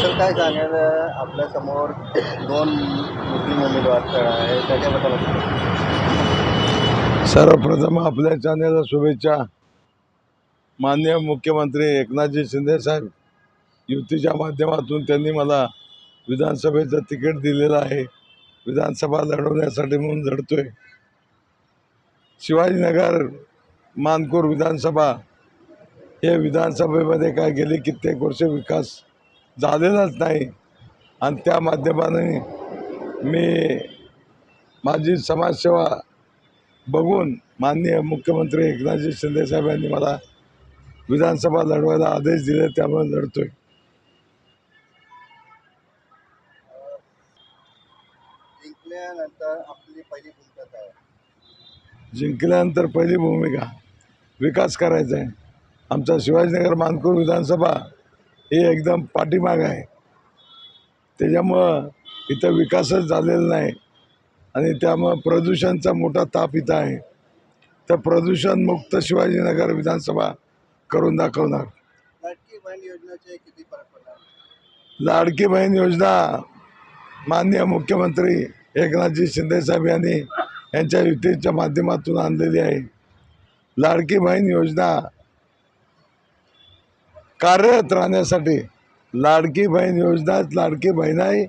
Sir काय सांगाल आपल्यासमोर दोन मुस्लिम उमेदवार आहे त्याच्याबद्दल सर्वप्रथम आपल्या चॅनेलला शुभेच्छा. माननीय मुख्यमंत्री एकनाथजी शिंदे साहेब युतीच्या माध्यमातून त्यांनी मला विधानसभेचं तिकीट दिलेलं आहे. विधानसभा लढवण्यासाठी म्हणून लढतोय. शिवाजीनगर मानकूर विधानसभा हे विधानसभेमध्ये काय गेली कित्येक वर्ष विकास झालेलाच नाही. आणि त्या माध्यमाने मी माझी समाजसेवा बघून माननीय मुख्यमंत्री एकनाथजी शिंदे साहेबांनी मला विधानसभा लढवायला आदेश दिले त्यामुळे लढतोय. जिंकल्यानंतर आपली पहिली भूमिका काय? आहे? जिंकल्यानंतर पहिली भूमिका विकास करायचा आहे. आमचा शिवाजीनगर मानपूर विधानसभा ही एकदम पाठीमाग आहे. त्याच्यामुळं इथं विकासच झालेला नाही. आणि त्यामुळं प्रदूषणचा मोठा ताप इथं आहे. तर प्रदूषणमुक्त शिवाजीनगर विधानसभा करून दाखवणार. लाडकी बहीण योजना माननीय मुख्यमंत्री एकनाथजी शिंदेसाहेब यांनी यांच्या युतीच्या माध्यमातून आणलेली आहे. लाडकी बहीण योजना कार्यरत राहण्यासाठी लाडकी बहीण योजना लाडकी बहीणाई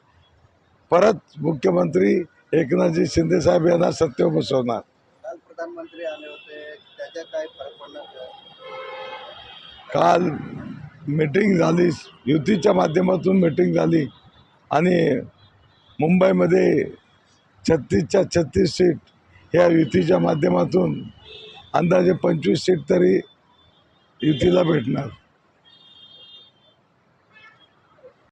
परत मुख्यमंत्री एकनाथजी शिंदेसाहेब यांना सत्तेवर बसवणार काल प्रधानमंत्री आले होते त्याचा काय फरक पडणार का? काल मीटिंग झाली युतीच्या माध्यमातून मीटिंग झाली आणि मुंबईमध्ये छत्तीसच्या छत्तीस सीट ह्या युतीच्या माध्यमातून अंदाजे पंचवीस सीट तरी युतीला भेटणार